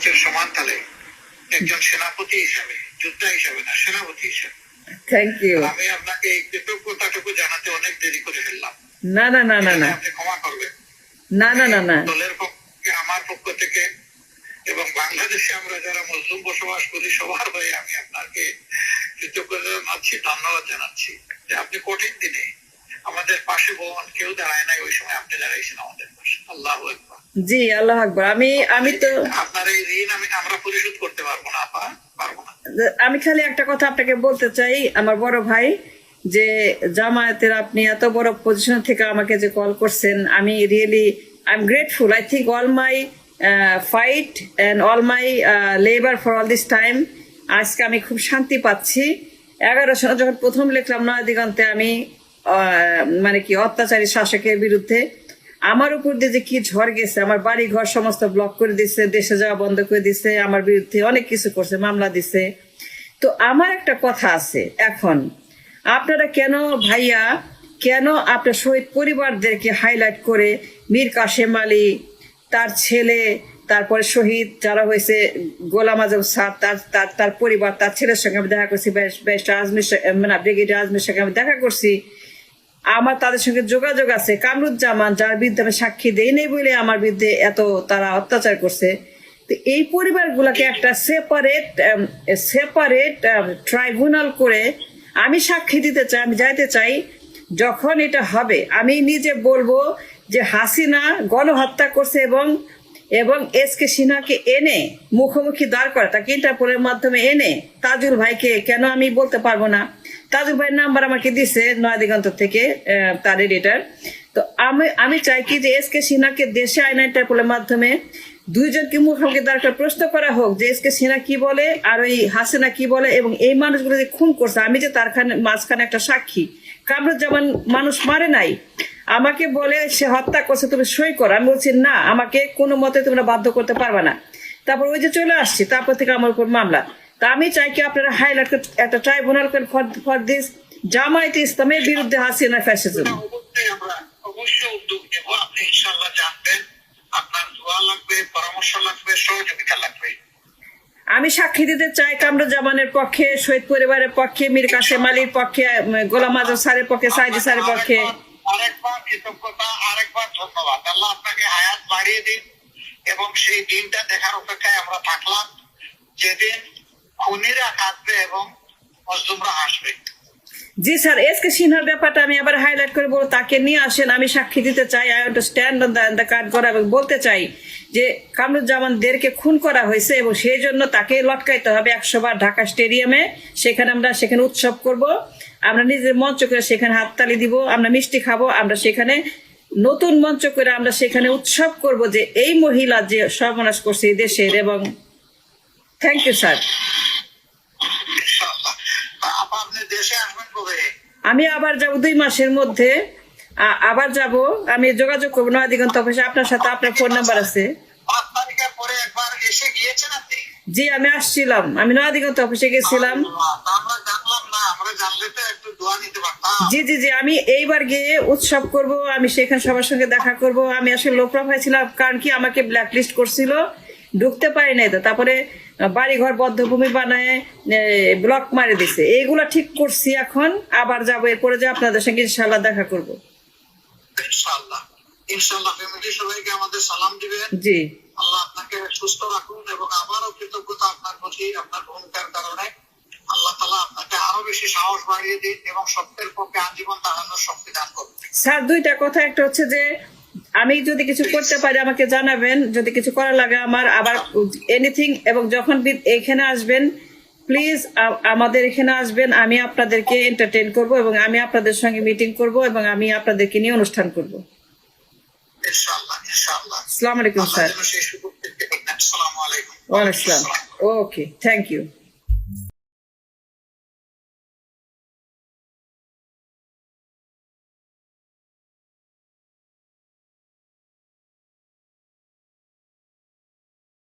গাছের সমান তালে একজন সেনাপতি হিসাবে যোদ্ধা হিসাবে না সেনাপতি হিসাবে। থ্যাংক ইউ আমি আপনাকে এই কৃতজ্ঞতাটুকু জানাতে অনেক দেরি করে ফেললাম। না না না না না। আপনি ক্ষমা করবেন। না না না না। দলের পক্ষে আমার পক্ষ থেকে এবং বাংলাদেশে আমরা যারা মুসলিম বসবাস করি সবার হয়ে আমি আপনাকে কৃতজ্ঞতা জানাচ্ছি ধন্যবাদ জানাচ্ছি। যে আপনি কঠিন দিনে আমাদের পাশে বোন কেউ দাঁড়ায় নাই ওই সময় আপনি দাঁড়াইছেন আমাদের জি আল্লাহ আকবর। আমি আমি তো আপনার এই ঋণ আমি আমরা পরিশোধ করতে পারব না আপা পারব না। আমি খালি একটা কথা আপনাকে বলতে চাই আমার বড় ভাই যে জামায়াতের আপনি এত বড় পজিশন থেকে আমাকে যে কল করছেন আমি really I am grateful I think all my fight and all my labour for all this time আজকে আমি খুব শান্তি পাচ্ছি। এগারো সালে যখন প্রথম লিখলাম নয় দিগন্তে আমি মানে কি অত্যাচারী শাসকের বিরুদ্ধে আমার উপর দিয়ে যে কি ঝড় গেছে, আমার বাড়ি ঘর সমস্ত ব্লক করে দিছে, দেশে যাওয়া বন্ধ করে দিছে, আমার বিরুদ্ধে অনেক কিছু করছে, মামলা দিছে। তো আমার একটা কথা আছে এখন। আপনারা কেন ভাইয়া, কেন আপনার শহীদ পরিবারদেরকে হাইলাইট করে মীর কাশেম আলী, তার ছেলে, তারপরে শহীদ যারা হয়েছে, গোলাম আজম স্যার, তার তার তার পরিবার, তার ছেলের সঙ্গে আমি দেখা করছি, ব্যারিস্টার আজমির মানে ব্রিগেডিয়ার আজমির সঙ্গে আমি দেখা করছি। আমার তাদের সঙ্গে যোগাযোগ আছে। কামরুজ্জামান যার বিরুদ্ধে আমি সাক্ষী দেই নেই বলে আমার বিরুদ্ধে এত তারা অত্যাচার করছে। তো এই পরিবারগুলোকে একটা সেপারেট সেপারেট ট্রাইব্যুনাল করে আমি সাক্ষী দিতে চাই, আমি যাইতে চাই, যখন এটা হবে। আমি নিজে বলব যে হাসিনা গণহত্যা করছে এবং এবং এস কে সিনহাকে এনে মুখোমুখি দাঁড় করে, তাকে ইন্টারপোলের মাধ্যমে এনে তাজুল ভাইকে কেন আমি বলতে পারব না? তাজুল ভাইয়ের নাম্বার আমাকে দিছে নয় দিগন্ত থেকে তার এডিটার তো আমি আমি চাই কি যে এস কে সিনহাকে দেশে আইনা ইন্টারপোলের মাধ্যমে দুইজনকে মুখোমুখি দাঁড় করে প্রশ্ন করা হোক যে এস কে সিনহা কি বলে আর ওই হাসিনা কি বলে এবং এই মানুষগুলো যে খুন করছে, আমি যে তার মাঝখানে একটা সাক্ষী। কামরুজ্জামান মানুষ মারে নাই। আমাকে বলে সে হত্যা করছে, তুমি সই করো। আমি বলছি, না, আমাকে কোনো মতে তোমরা বাধ্য করতে পারবে না। তারপর ওই যে চলে আসছি, তারপর থেকে আমার উপর মামলা। তা আমি চাই কি আপনারা হাইলাইট একটা ট্রাইব্যুনাল করেন ফর দিস জামায়াত ইসলামের বিরুদ্ধে হাসিনা ফ্যাসিজম অবশ্যই আমরা অবশ্যই উদ্যোগ নেব আপনি ইনশাল্লাহ জানবেন। আপনার দোয়া লাগবে পরামর্শ লাগবে সহযোগিতা লাগবে। আমি সাক্ষী দিতে চাই কামরুজ্জামানের পক্ষে শহীদ পরিবারের পক্ষে মীর কাসেম আলীর পক্ষে গোলাম আজম স্যারের পক্ষে সাইদি স্যারের পক্ষে। আরেকবার কৃতজ্ঞতা আরেকবার ধন্যবাদ। আল্লাহ আপনাকে হায়াত বাড়িয়ে দিন এবং সেই দিনটা দেখার অপেক্ষায় আমরা থাকলাম। যেদিন খুনিরা কাঁদবে এবং মজলুমরা হাসবে। জি স্যার, এস কে সিনহার ব্যাপারটা আমি আবার হাইলাইট করে বলব, তাকে নিয়ে আসেন, আমি সাক্ষী দিতে চাই I stand on the card করা এবং বলতে চাই যে কামরুজ্জামানদেরকে খুন করা হয়েছে এবং সেই জন্য তাকে লটকাইতে হবে একশো বার ঢাকা স্টেডিয়ামে। সেখানে আমরা সেখানে উৎসব করব, আমরা নিজের মঞ্চ করে সেখানে হাততালি দিব, আমরা মিষ্টি খাব, আমরা সেখানে নতুন মঞ্চ করে আমরা সেখানে উৎসব করব যে এই মহিলা যে সর্বনাশ করছে এই দেশের এবং থ্যাংক ইউ স্যার ইনশাআল্লাহ আপা আপনি দেশে আসবেন কবে আমি আবার যাব দুই মাসের মধ্যে। আবার যাব। আমি যোগাযোগ করব। নয় দিগন্ত অফিসে। আপনার সাথে আপনার ফোন নাম্বার আছে। জি আমি আসছিলাম। আমি নয় দিগন্ত অফিসে গেছিলাম। জি জি জি আমি এইবার গিয়ে উৎসব করব। আমি সেখানে সবার সঙ্গে দেখা করব। আমি আসলে লো প্রোফাইল ছিলাম। কারণ কি আমাকে ব্ল্যাক লিস্ট করছিল। ঢুকতে পারি নাই তো তারপরে বাড়িঘর বদ্ধভূমি বানায় ব্লক মারে দিছে। এইগুলা ঠিক করছি এখন আবার যাব এরপরে যে আপনাদের সঙ্গে ইনশাল্লাহ দেখা করব। ইনশাআল্লাহ। ইনশাআল্লাহ ফ্যামিলি সবাইকে আমাদের সালাম দিবেন। জি। আল্লাহ আপনাকে সুস্থ রাখুন এবং আবারও কৃতজ্ঞতা আপনার প্রতি আপনার ভূমিকার কারণে। আল্লাহ তালা আপনাকে আরও বেশি সাহস বাড়িয়ে দিন এবং সত্যের পক্ষে আজীবন দাঁড়ানোর শক্তি দান করুন। স্যার দুইটা কথা। একটা হচ্ছে যে আমি যদি কিছু করতে পারি আমাকে জানাবেন। যদি কিছু করা লাগে আমার আবার এনিথিং এবং যখন এখানে আসবেন প্লিজ আমাদের এখানে আসবেন আমি আপনাদেরকে এন্টারটেইন করব এবং আমি আপনাদের সঙ্গে মিটিং করব এবং আমি আপনাদেরকে নিয়ে অনুষ্ঠান করব। ইনশাআল্লাহ ইনশাআল্লাহ। আসসালামু আলাইকুম স্যার। ওয়ালাইকুম আসসালাম। Okay thank you